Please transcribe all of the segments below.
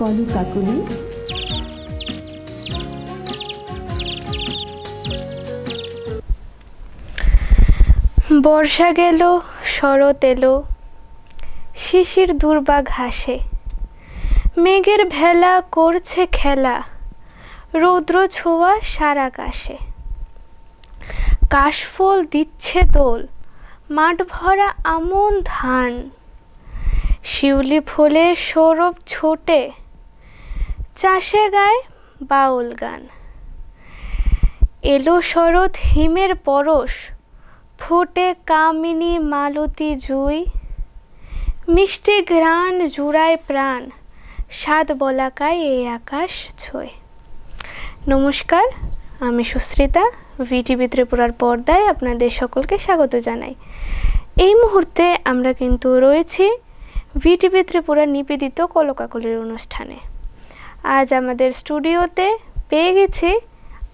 কলু কাকুলি। বর্ষা গেল, শরৎ এলো, শিশির দুর্বা ঘাসে। মেঘের ভেলা করছে খেলা, রৌদ্র ছোঁয়া সারা কাশে কাশফল দিচ্ছে দোল, মাঠ ভরা আমন ধান। শিউলি ফুলে সৌরভ ছোটে চাষে গায় বাউল গান। এলো শরৎ হিমের পরশ, ফোটে কামিনী মালতী জুই। মিষ্টি ঘ্রাণ জুড়ায় প্রাণ, স্বাদ বলাকায় এই আকাশ ছয়। নমস্কার, আমি সুস্মিতা, ভিটিভি ত্রিপুরার পর্দায় আপনাদের সকলকে স্বাগত জানাই। এই মুহূর্তে আমরা কিন্তু রয়েছি ভিটিভি ত্রিপুরার নিবেদিত কলকাকলির অনুষ্ঠানে। আজ আমাদের স্টুডিওতে পেয়ে গেছি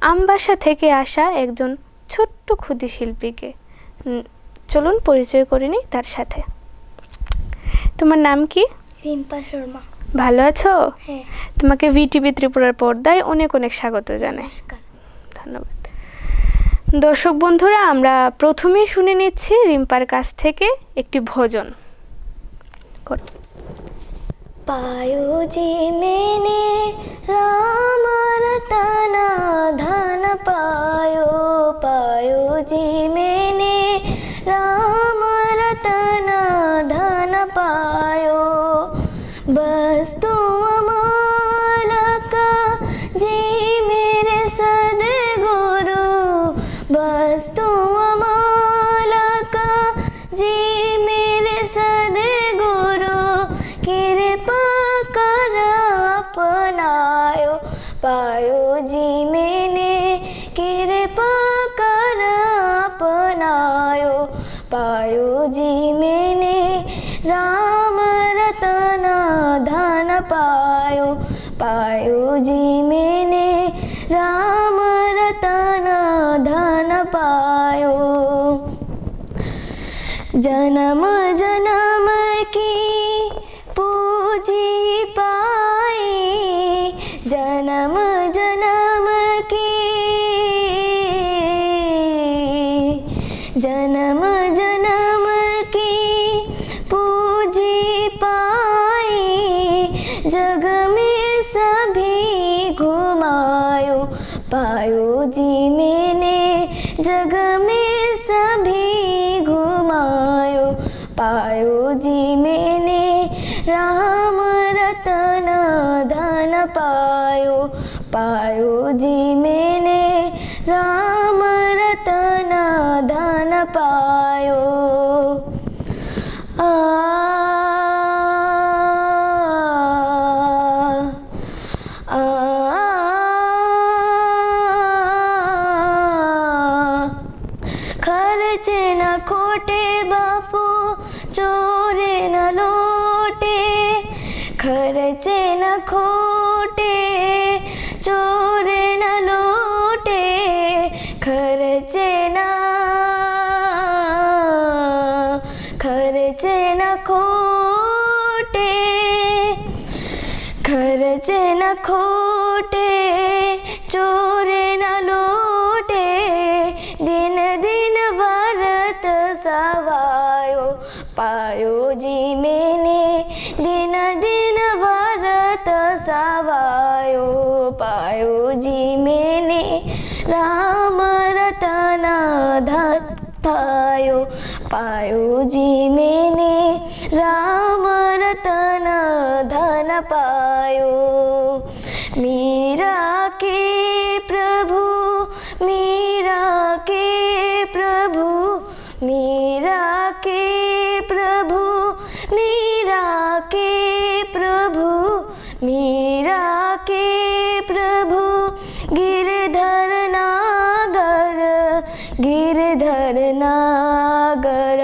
আমবাসা থেকে আসা একজন ছোট্ট ক্ষুদি শিল্পীকে। চলুন পরিচয় করে নিই তার সাথে। তোমার নাম কি? রিম্পা শর্মা। ভালো আছো? হ্যাঁ। তোমাকে ভিটিভি ত্রিপুরার পর্দায় অনেক অনেক স্বাগত জানাই। ধন্যবাদ। দর্শক বন্ধুরা আমরা প্রথমেই শুনে নিচ্ছি রিম্পার কাছ থেকে একটি ভজন। কর- पायो जी मैंने राम रतन धन पायो। पायो जी मैंने राम रतन धन पायो। बस तू अमालक namo Run. could के प्रभु, मीरा के प्रभु, मीरा के प्रभु, गिरधर नागर गिरधर नागर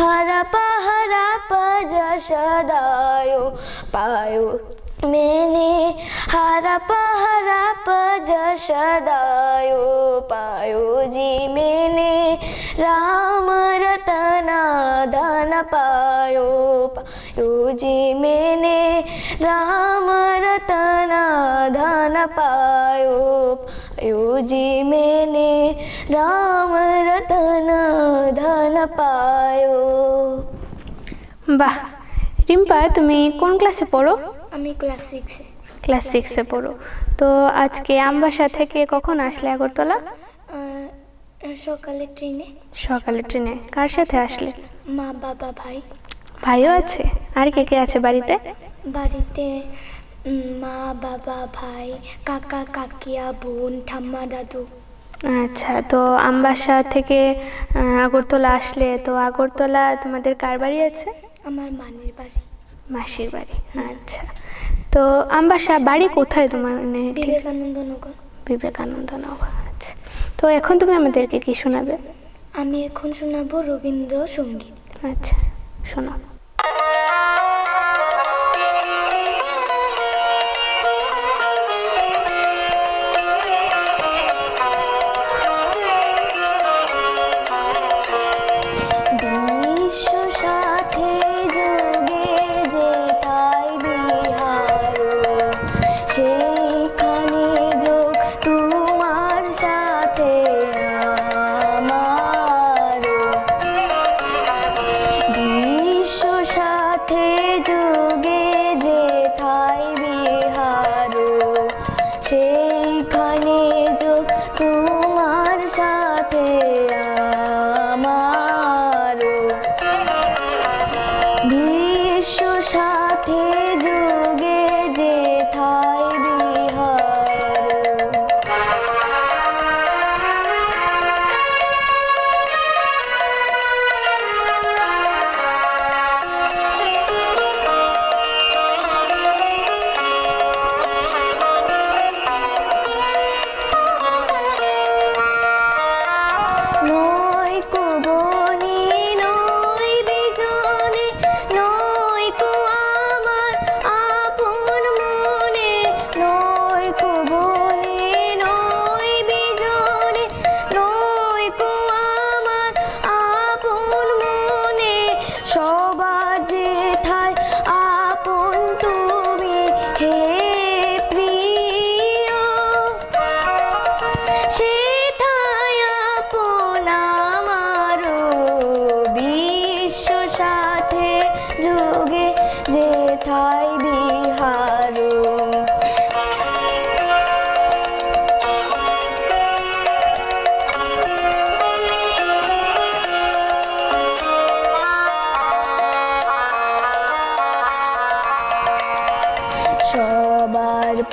हरप हरप जशदायो पायो मैंने ಹರಪ ಹರಪ ಜಶದಾಯೋಪಾಯೋಜಿ ಮೇನೆ ರಾಮ ರತನ ಧನ ಪಾಯೋಪಾಯೋಜಿ ಮೇನೆ ರಾಮ ರತನ ಧನ ಪಾಯೋಪಾಯೋಜಿ ಮೇನೆ ರಾಮ ರತನ ಧನ পায়ো বাহ রিম্পা তুমি কোন ক্লাসে পড়ো আমি ক্লাস সিক্সে ক্লাস সিক্সে পড়ো। তো আজকে আমবাসা থেকে কখন আসলে আগরতলা? সকালে ট্রেনে। সকালে ট্রেনে। কার সাথে আসলে? মা বাবা ভাই। ভাইও আছে? আর কে কে আছে বাড়িতে? বাড়িতে মা বাবা ভাই কাকা কাকিয়া বোন ঠাম্মা দাদু। আচ্ছা তো আমবাসা থেকে আগরতলা আসলে? তো আগরতলা তোমাদের কার বাড়ি আছে? আমার মানের বাড়ি। মাসির বাড়ি। আচ্ছা। তো আমবাসা বাড়ি কোথায় তোমার? মানে বিবেকানন্দনগর বিবেকানন্দ নগর বিবেকানন্দ নগর আচ্ছা। তো এখন তুমি আমাদেরকে কি শোনাবে? আমি এখন শোনাবো রবীন্দ্র সংগীত আচ্ছা শোনাও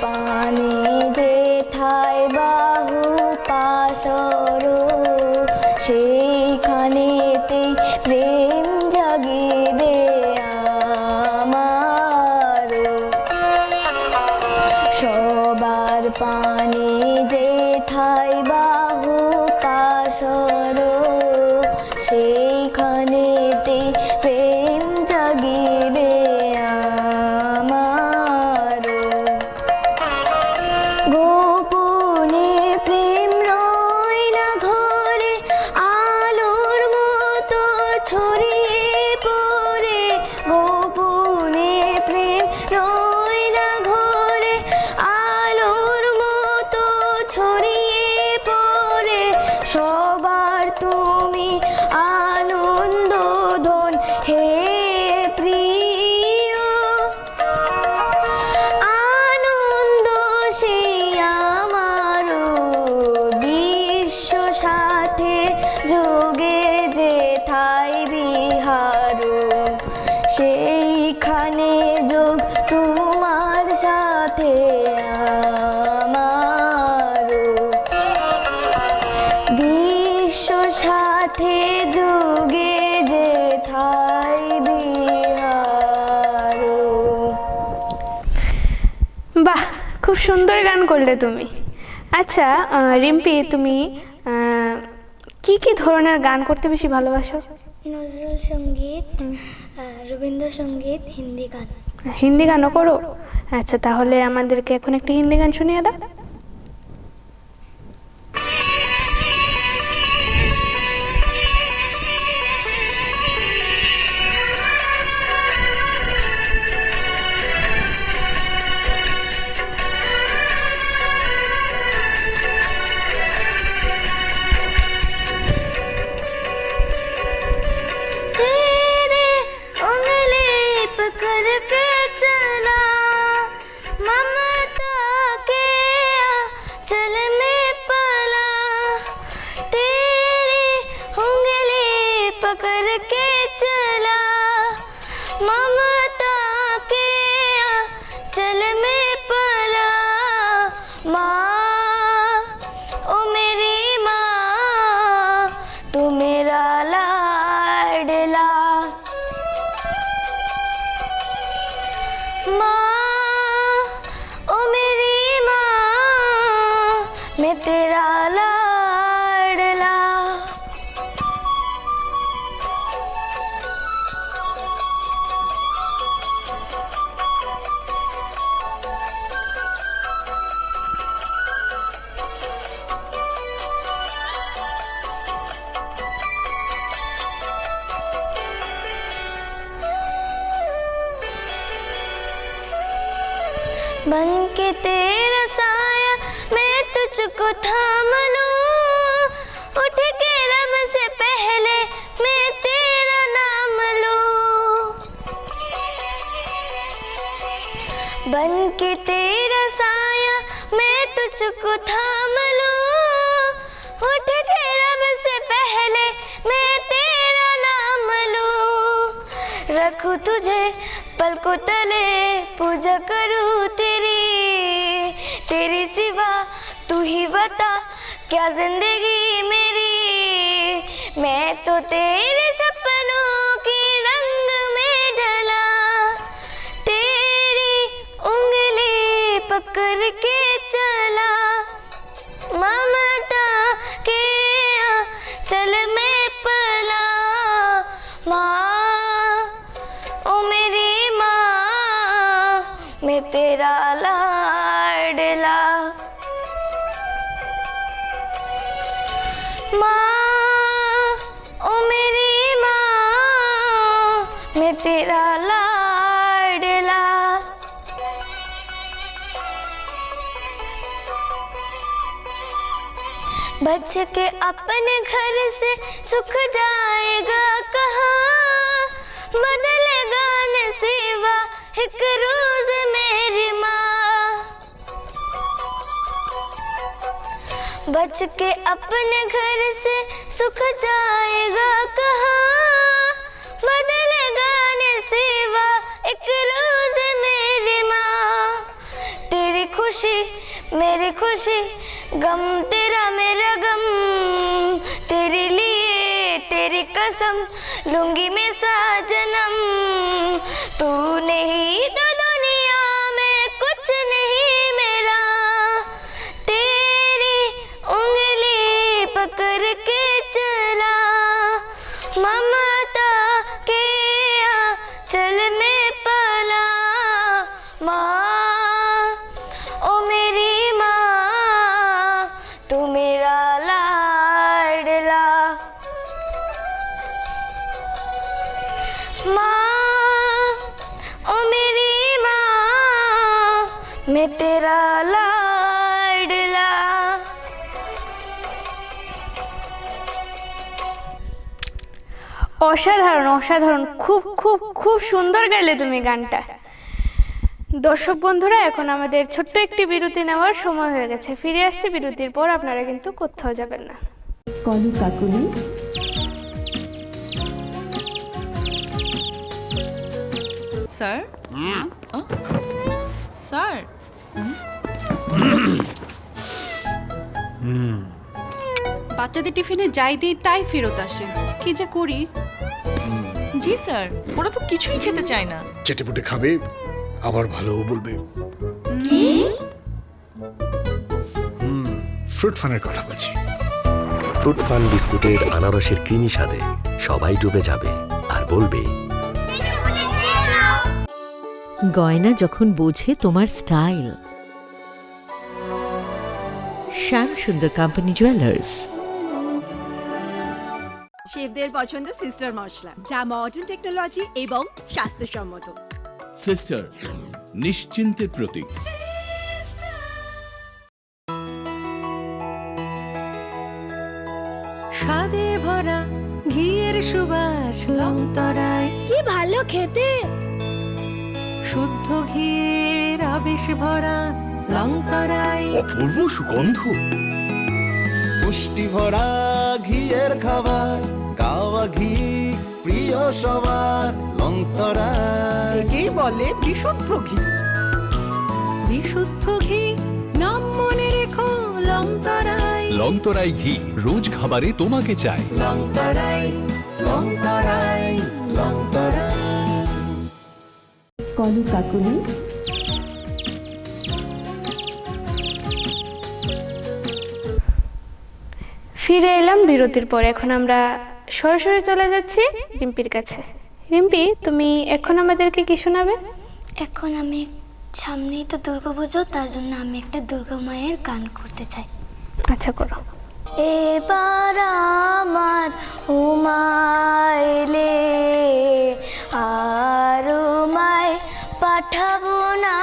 पानी दे थाई করলে তুমি? আচ্ছা রিম্পি তুমি কি কি ধরনের গান করতে বেশি ভালোবাসো? নজরুল সংগীত রবীন্দ্রসঙ্গীত হিন্দি গান। হিন্দি গানও করো? আচ্ছা তাহলে আমাদেরকে এখন একটা হিন্দি গান শুনিয়ে দাও। 妈 थाम लूँ। के से पहले मैं तेरा नाम लूँ। रखूँ तुझे पलकों तले, पूजा करूँ तेरी। तेरी सिवा तू ही बता, क्या ज़िंदगी मेरी? मैं तो तेरे सपनों के रंग में ढला। तेरी उंगली पकड़ के बच के अपने घर से सुख जाएगा कहाँ? बदलेगा नसीबा एक रोज मेरी माँ। बच के अपने घर से सुख जाएगा कहाँ? मेरी खुशी, गम तेरा मेरा गम। तेरे लिए तेरी कसम लूँगी मैं सा जन्म तू नहीं तो दुनिया में कुछ नहीं मेरा तेरी उंगली पकड़ के चला। ममता অসাধারণ অসাধারণ। খুব খুব খুব সুন্দর গাইলে তুমি গানটা। দর্শক বন্ধুরা এখন আমাদের ছোট্ট একটি বিরতি নেওয়ার সময় হয়ে গেছে। ফিরে আসছে বিরতির পর আপনারা কিন্তু কোথাও যাবেন না। কলু কাকুলি। স্যার? স্যার? বাচ্চাদের টিফিনে যাই দিই তাই ফেরত আসে কি যে করি? জি স্যার। ওরা তো কিছুই খেতে চায় না। চেটেপুটে খাবে আবার ভালোও বলবে। ফ্রুট ফানের কথা বলছি। ফ্রুট ফান বিস্কুটের আনারসের ক্রিমি স্বাদে সবাই ডুবে যাবে আর বলবে গয়না যখন বোঝে তোমার স্টাইল। শ্যাম সুন্দর কোম্পানি জুয়েলার্স। শেফদের পছন্দ সিস্টার মশলা যা মডার্ন টেকনোলজি এবং স্বাস্থ্যসম্মত। সিস্টার নিশ্চিন্তের প্রতীক। স্বাদে ভরা ঘিয়ের সুবাস লংতরায় কি ভালো খেতে! শুদ্ধ ঘিয়ের আবেশ ভরা লংতরায় অপূর্ব সুগন্ধ। পুষ্টি ভরা ঘিয়ের খাবার গাওয়া ঘি প্রিয় সবার লংতরা একেই বলে বিশুদ্ধ ঘি। বিশুদ্ধ ঘি নাম মনে রেখো লঙ্কারাই লংতরাই ঘি রোজ খাবারে তোমাকে চাই। লংতরাই লংতরাই লংতরাই কলু কাকুলি। ফিরে এলাম বিরতির পর। এখন আমরা সরাসরি চলে যাচ্ছি রিম্পির কাছে। রিম্পি তুমি এখন আমাদেরকে কি শোনাবে? এখন আমি সামনেই তো দুর্গাপুজো তার জন্য আমি একটা দুর্গা মায়ের গান করতে চাই। আচ্ছা করো। এবার আমার উমাইলে আর উমায় পাঠাবো না।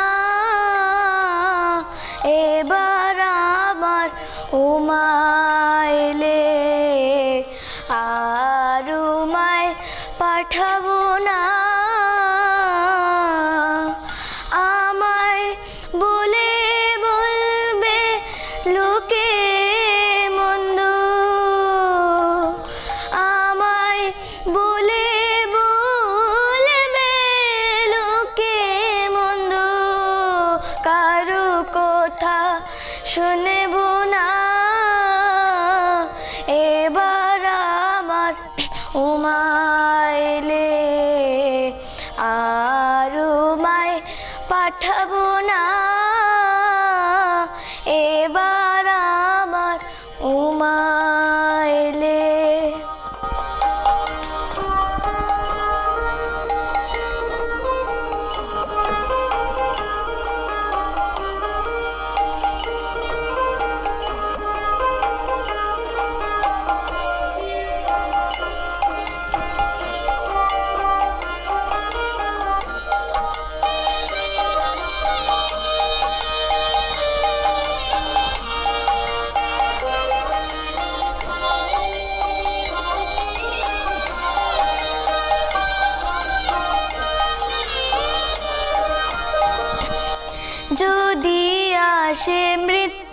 উমাইলে अमृत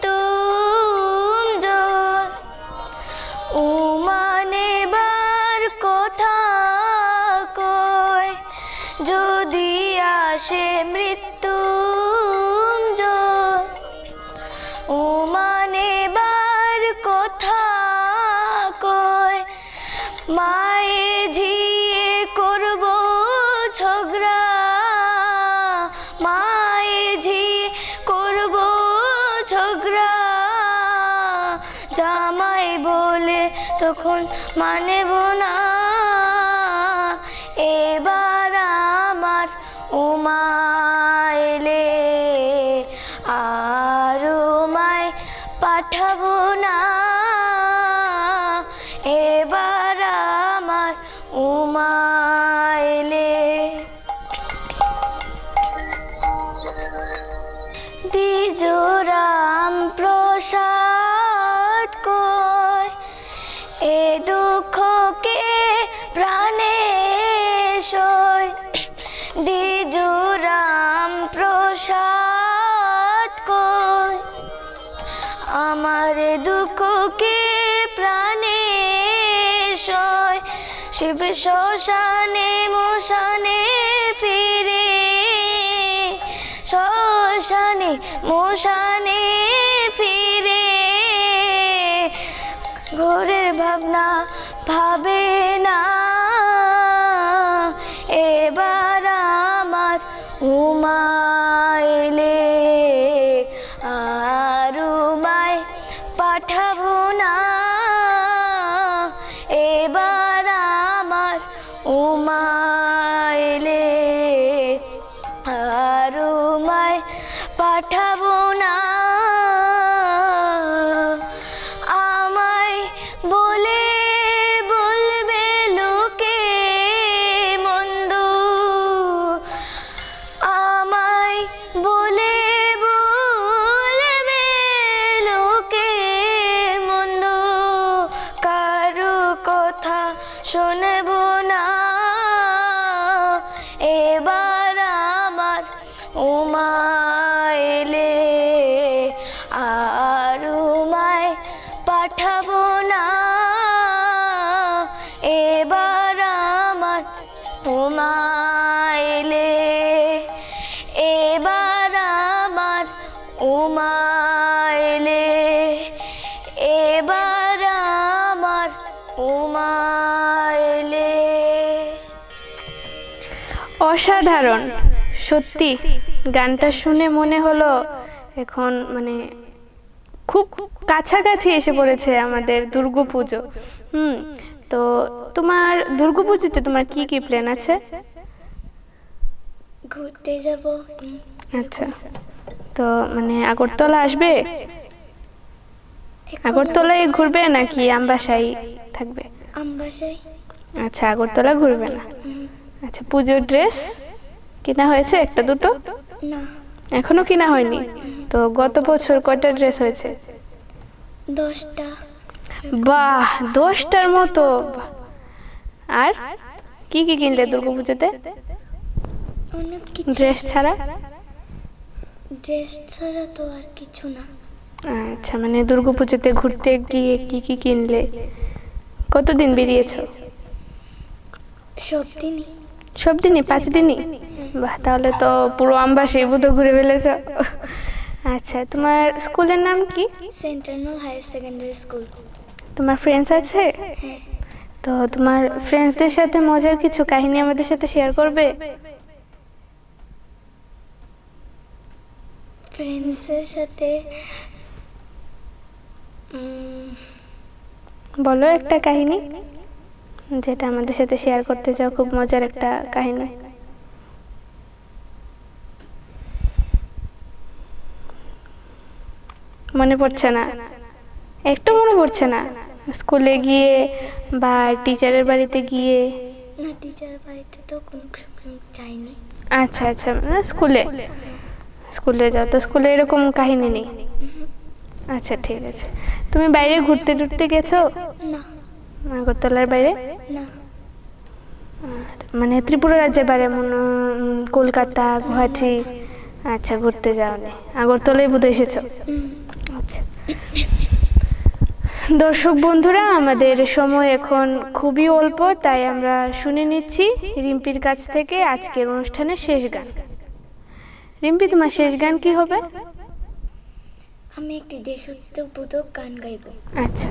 পাঠাবো না। অসাধারণ। সত্যি গানটা শুনে মনে হলো এখন মানে খুব কাছাকাছি এসে পড়েছে আমাদের দুর্গাপুজো। হুম তো তোমার দুর্গাপুজোতে তোমার কি কি প্ল্যান আছে? ঘুরতে যাব। আচ্ছা তো মানে আগরতলা আসবে? আগরতলায় ঘুরবে নাকি আমবাসায় থাকবে? আমবাসায়। আচ্ছা আগরতলা ঘুরবে না। আচ্ছা পুজোর ড্রেস কেনা হয়েছে? একটা দুটো? না। এখনও কিনা হয়নি? তো গত বছর কয়টা ড্রেস হয়েছে? দশটা। বাহ দশটার মতো। আর কি কি কিনলে দুর্গাপুজোতে অনেক কিছু ড্রেস ছাড়া? ড্রেস ছাড়া তো আর কিছু না। আচ্ছা মানে দুর্গাপুজোতে ঘুরতে গিয়ে কি কি কিনলে? কতদিন বেরিয়েছো? সব দিনই সব দিনই পাঁচ দিনই। বাহ তাহলে তো পুরো আমবাসী বুধ ঘুরে ফেলেছ। আচ্ছা তোমার স্কুলের নাম কি? সেন্ট্রাল হায়ার সেকেন্ডারি স্কুল তোমার ফ্রেন্ডস আছে? তো তোমার ফ্রেন্ডসদের সাথে মজার কিছু কাহিনী আমাদের সাথে শেয়ার করবে? ফ্রেন্ডসের সাথে বলো একটা কাহিনী। যেটা আমাদের সাথে শেয়ার করতে চাও খুব মজার একটা কাহিনী। মনে পড়ছে না। একটু মনে পড়ছে না। স্কুলে গিয়ে বা টিচারের বাড়িতে গিয়ে? না টিচার বাড়িতে তো কোনো যাইনি আচ্ছা আচ্ছা মানে স্কুলে। স্কুলে যাও তো স্কুলে এরকম কাহিনী নেই। আচ্ছা ঠিক আছে। তুমি বাইরে ঘুরতে টুরতে গেছো? না। আগরতলার বাইরে? মানে ত্রিপুরা রাজ্যের বাইরে মনে কলকাতা গুয়াহাটি আচ্ছা ঘুরতে যাওনি। আগরতলায় বুধ এসেছ? আচ্ছা। দর্শক বন্ধুরা আমাদের সময় এখন খুবই অল্প তাই আমরা শুনে নিচ্ছি রিম্পির কাছ থেকে আজকের অনুষ্ঠানের শেষ গান। রিম্পি তোমার শেষ গান কি হবে? আমি একটি দেশোত্তবোধক গান গাইব। আচ্ছা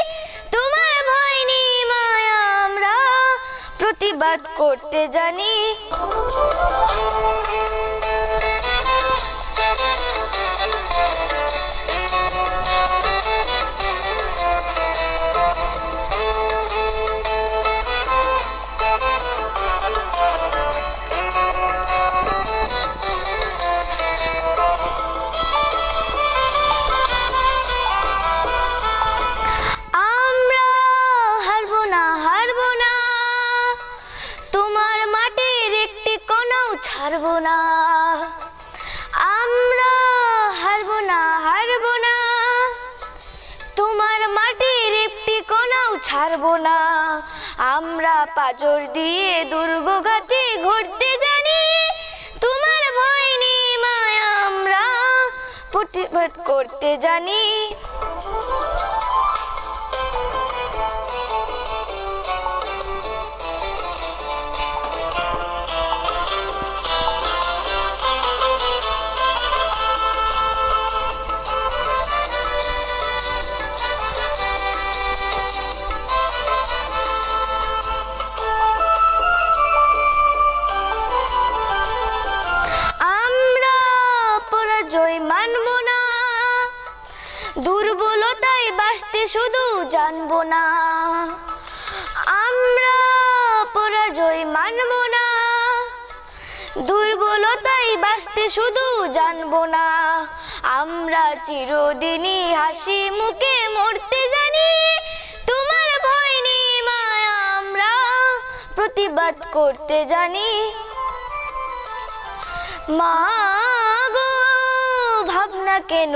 প্রতিবাদ করতে জানি। পাজর দিয়ে দুর্গ ঘাটে ঘুরতে জানি। তোমার ভয় নেই মায়া আমরা প্রতিবাদ করতে জানি। জানব না। আমরা পরাজয় মানব না। দুর্বলতায় বাঁচতে শুধু জানব না। আমরা চিরদিনই হাসি মুখে মরতে জানি। তোমার ভয় নেই মায়া আমরা প্রতিবাদ করতে জানি। মা গো, ভাবনা কেন?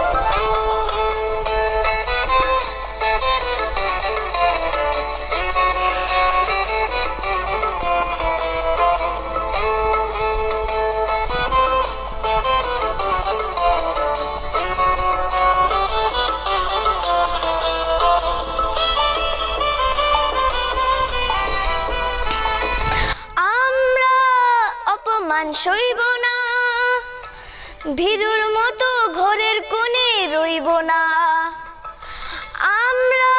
অপমান সইব না। ভীরুর মতো ঘরের কোণে রইব না। আমরা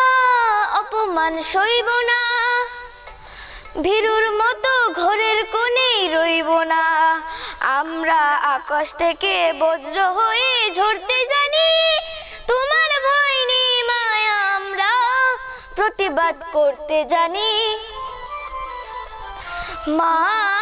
অপমান সইব না। ভীরুর মতো ঘরের কোণেই রইব না। আমরা আকাশ থেকে বজ্র হয়ে ঝরতে জানি। তোমার ভয় নেই মায়া, আমরা প্রতিবাদ করতে জানি। মা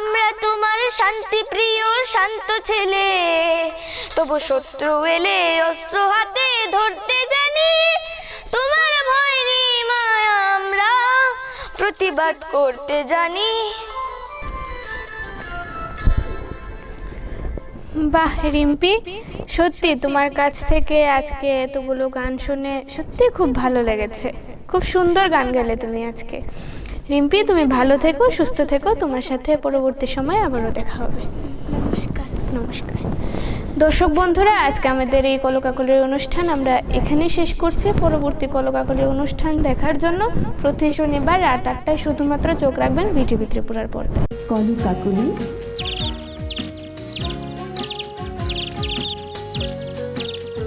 আমরা তোমার শান্তি প্রিয় শান্ত ছেলে। তবু শত্রু এলে অস্ত্র হাতে ধরতে জানি, তোমার ভয় নেই মায়া আমরা, প্রতিবাদ করতে জানি। বাহ, রিম্পি, সত্যি তোমার কাছ থেকে আজকে এতগুলো গান শুনে সত্যি খুব ভালো লেগেছে। খুব সুন্দর গান গেলে তুমি আজকে। রিম্পি, তুমি ভালো থেকো, সুস্থ থেকো। তোমার সাথে পরবর্তী সময় আবারও দেখা হবে। নমস্কার নমস্কার। দর্শক বন্ধুরা, আজকে আমাদের এই কলকাকলির অনুষ্ঠান আমরা এখানে শেষ করছি। পরবর্তী কলকাকলির অনুষ্ঠান দেখার জন্য প্রতি শনিবার রাত আটটায় শুধুমাত্র চোখ রাখবেন বিটিভি ত্রিপুরার পর্দায়। কলকাকলি